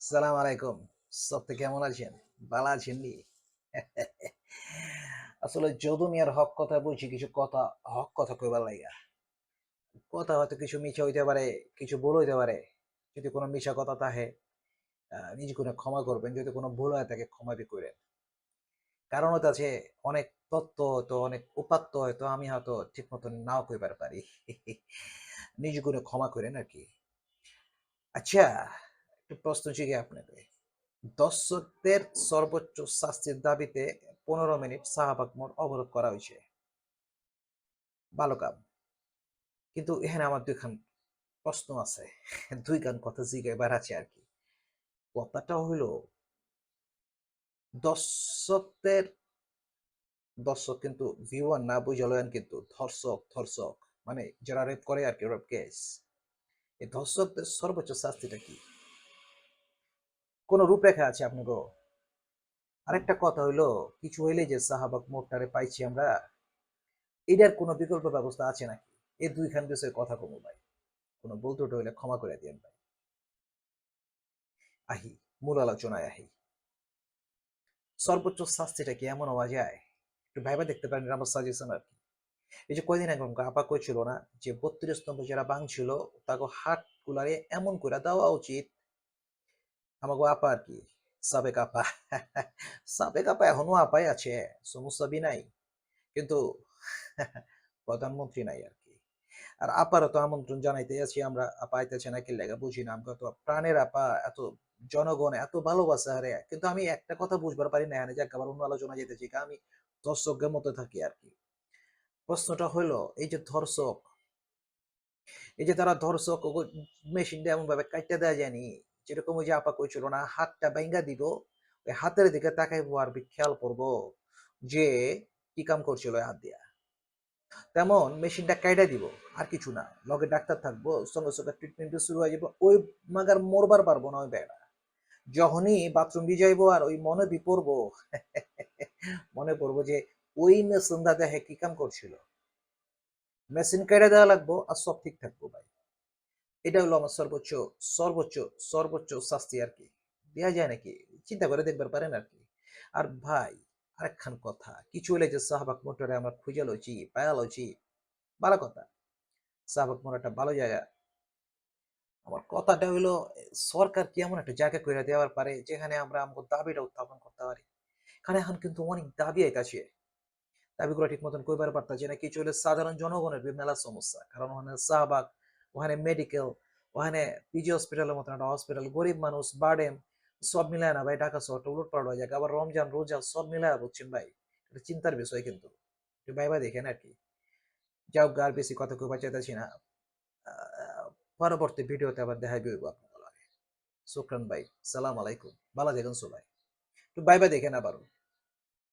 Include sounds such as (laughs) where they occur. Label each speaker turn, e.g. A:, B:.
A: সালাম আলাইকুম। সত্যি কেমন আছেন? ভালো আছেন নি? (laughs) আসলে যদু মিয়ার হক কথা বলছি, কিছু কথা, হক কথা কইবার লাইগা। কথা হয়তো কিছু মিছা হইতে পারে, কিছু ভুল হইতে পারে। যদি কোনো মিছা কথা তাহে নিজে কোনো ক্ষমা করবেন, যদি কোনো ভুল হয় তাকে ক্ষমা বি করেন। কারণ হতে আছে, অনেক তত্ত্ব হয়তো, অনেক উপাত্ত হয়তো, আমি হয়তো ঠিক মতো নাও কইবার পারি। (laughs) নিজে কোনো ক্ষমা করেন আর কি। আচ্ছা প্রশ্ন জিগে আপনাকে। দর্শকদের সর্বোচ্চ শাস্তির দাবিতে পনেরো মিনিট শাহবাগ মোড় অবরোধ করা হয়েছে। ভালো কাম। কিন্তু এখানে আমার দুইখান প্রশ্ন আছে। দুই গান কথা জিগাইবার আছে আর কি। কথাটা হইল, দর্শকদের, দর্শক কিন্তু ভিউয়ার না বুঝালেন কিন্তু ধর্ষক ধর্ষক মানে যারা রেপ করে আর কি রেপ কেস এই ধর্ষকদের সর্বোচ্চ শাস্তিটা কি? কোন রূপরেখা আছে আপনাকে আরেকটা কথা হইল, কিছু হইলে যে সাহাবাক মোটটারে পাইছি আমরা, এটার কোনো বিকল্প ব্যবস্থা আছে নাকি? এই দুইখান বিষয়ে কথা কমু ভাই। কোনো বলতে হইলে ক্ষমা করে দিয়েন ভাই। আহি, মূল আলোচনায় আহি। সর্বোচ্চ শাস্তিটা কি এমন হওয়া যায়? একটু ভাইবা দেখতে পারেন আমার সাজেশন আর কি। এই যে কয়দিন আগে আমাকে আপা কইছিল না, যে বত্রিশ নম্বর যারা ভাঙছিল তাকে হাট গুলারে এমন করে দেওয়া উচিত আমাকে আপা আর কি সাবেক আপা। (laughs) সাবেক আপা এখনও আপাই আছে সমস্যা নাই। কিন্তু প্রধানমন্ত্রী নাই আর কি আর আপারও তো আমন্ত্রণ জানাইতে আছি আমরা, আপা আইতেছে না কি লেগা বুঝি না। আমরা তো প্রাণের আপা, এত জনগণ, এত ভালোবাসা হারে। কিন্তু আমি একটা কথা বুঝবার পারি না এখানে যাক আবার অন্য আলোচনা যেতেছি আমি দর্শকের মতো থাকি আর কি প্রশ্নটা হইল, এই যে ধর্ষক, এই যে তারা ধর্ষক মেশিনটা এমন ভাবে কাটতে দেওয়া যায়নি যেরকম ওই যে আপা কইছিল না, হাতটা বাইঙ্গা দিব ওই হাতের দিকে তাকাইবো আর খেয়াল করব যে কি কাম করছিল হাত দিয়া। তেমন মেশিনটা কাইটা দিব, আর কিছু না। লগে ডাক্তার থাকব, সঙ্গে সঙ্গে ট্রিটমেন্ট শুরু হয়ে যাব, ওই মাগার মরবার পারব না ওই বেড়া। যখনই বাথরুম দিয়ে যাইবো আর ওই মনে বি পড়ব, (laughs) মনে পড়ব যে ওই মেশিন দাদা হ্যাঁ কি কাম করছিল। মেশিন কেটে দেওয়া লাগবো আর সব ঠিক থাকব ভাই। এটা হলো আমার সর্বোচ্চ সর্বোচ্চ সর্বোচ্চ শাস্তি আর কি। দেওয়া যায় নাকি? চিন্তা করে দেখবার পারেন আর কি। আর ভাই, আরেকখান কথা। কিছু হলে যে শাহবাগ মোটরে আমরা খুঁজে লইছি, পায়া লইছি, ভালো কথা। শাহবাগ মোটর একটা ভালো জায়গা। আমার কথাটা হইল, সরকার কি এমন একটা জায়গা করে দেওয়ার পারে, যেখানে আমরা আমাদের দাবিটা উত্থাপন করতে পারি? কারণ এখন কিন্তু অনেক দাবি আইতাছে। দাবিগুলো ঠিক মতন কইবার পারতাছে না। কিছু হলে সাধারণ জনগণের বিভিন্ন সমস্যা। কারণ ওখানে শাহবাগ ওখানে মেডিকেল ওখানে পিজি হসপিটালের মতন একটা হসপিটাল গরিব মানুষ বার্ডেন সব মিলায় না ভাই, ঢাকা শহরটা উলট পাল্ট হয়ে যায় আবার রমজান, রোজা সব মিলায় বুঝছেন ভাই, এটা চিন্তার বিষয় কিন্তু। ভাই ভাই দেখেন আর কি যাও আর বেশি কথা কইবা চাইতেছি না। পরবর্তী ভিডিওতে আবার দেখাই দিব আপনাদের শুক্রান ভাই, সালাম আলাইকুম। ভালো দেখুন সবাই। একটু বাই বাই দেখেন আবারও।